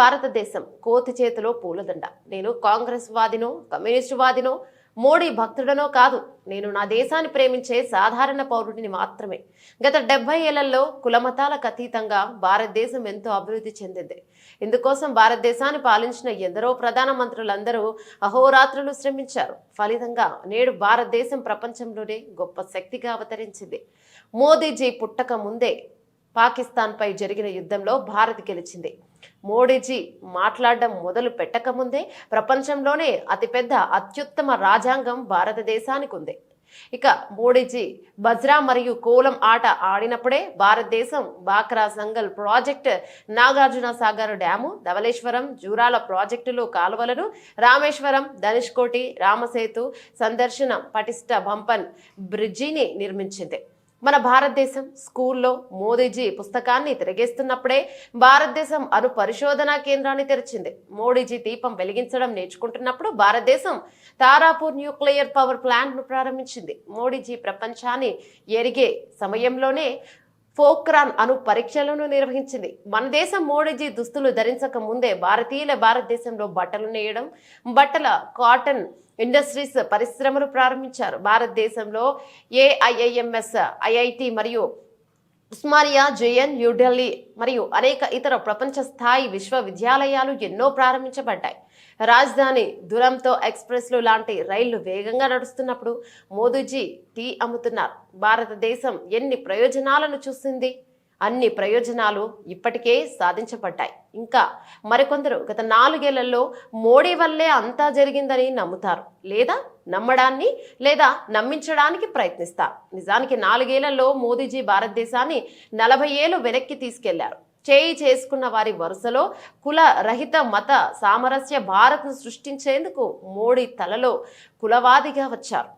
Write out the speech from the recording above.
భారతదేశం కోతి చేతిలో పూలదండ. నేను కాంగ్రెస్ వాదినో కమ్యూనిస్టు వాదినో మోడీ భక్తుడనో కాదు. నేను నా దేశాన్ని ప్రేమించే సాధారణ పౌరుడిని మాత్రమే. గత డెబ్బై ఏళ్ళలో కులమతాలకు అతీతంగా భారతదేశం ఎంతో అభివృద్ధి చెందింది. ఇందుకోసం భారతదేశాన్ని పాలించిన ఎందరో ప్రధాన మంత్రులందరూ అహోరాత్రులు శ్రమించారు. ఫలితంగా నేడు భారతదేశం ప్రపంచంలోనే గొప్ప శక్తిగా అవతరించింది. మోదీజీ పుట్టక ముందే పాకిస్తాన్పై జరిగిన యుద్ధంలో భారత్ గెలిచింది. మోడీజీ మాట్లాడడం మొదలు పెట్టకముందే ప్రపంచంలోనే అతిపెద్ద అత్యుత్తమ రాజ్యాంగం భారతదేశానికి ఉంది ఇక మోడీజీ బజ్రా మరియు కోలం ఆట ఆడినప్పుడే భారతదేశం బాక్రా సంగల్ ప్రాజెక్ట్ నాగార్జున సాగర్ డ్యాము ధవళేశ్వరం జూరాల ప్రాజెక్టులు కాలువలను రామేశ్వరం ధనుష్కోటి రామసేతు సందర్శన పటిష్ట బంపన్ బ్రిడ్జిని నిర్మించింది. మన భారతదేశం స్కూల్లో మోదీజీ పుస్తకాన్ని తిరిగేస్తున్నప్పుడే భారతదేశం అను పరిశోధనా కేంద్రాన్ని తెరిచింది. మోడీజీ దీపం వెలిగించడం నేర్చుకుంటున్నప్పుడు భారతదేశం తారాపూర్ న్యూక్లియర్ పవర్ ప్లాంట్ను ప్రారంభించింది. మోడీజీ ప్రపంచాన్ని ఎరిగే సమయంలోనే ఫోక్రాన్ అను పరీక్షలను నిర్వహించింది. మన దేశం మోడీజీ దుస్తులు ధరించక ముందే భారతీయుల భారతదేశంలో బట్టలు నేయడం బట్టల కాటన్ ఇండస్ట్రీస్ పరిశ్రమలు ప్రారంభించారు. భారతదేశంలో ఏఐఐఎంఎస్ ఐఐటి మరియు ఉస్మానియా జేఎన్ న్యూఢిల్లీ మరియు అనేక ఇతర ప్రపంచ స్థాయి విశ్వవిద్యాలయాలు ఎన్నో ప్రారంభించబడ్డాయి. రాజధాని దురంతో ఎక్స్ప్రెస్లు లాంటి రైళ్ళు వేగంగా నడుస్తున్నప్పుడు మోదీజీ టీ అమ్ముతున్నారు. భారతదేశం ఎన్ని ప్రయోజనాలను చూసింది? అన్ని ప్రయోజనాలు ఇప్పటికే సాధించబడ్డాయి. ఇంకా మరికొందరు గత నాలుగేళ్ళలో మోడీ వల్లే అంతా జరిగిందని నమ్ముతారు. లేదా నమ్మడాన్ని లేదా నమ్మించడానికి ప్రయత్నిస్తారు. నిజానికి నాలుగేళ్ళలో మోదీజీ భారతదేశాన్ని నలభై ఏళ్ళు వెనక్కి తీసుకెళ్ళారు. చేయి చేసుకున్న వారి వరుసలో కుల రహిత మత సామరస్య భారత్ను సృష్టించేందుకు మోడీ తలలో కులవాదిగా వచ్చారు.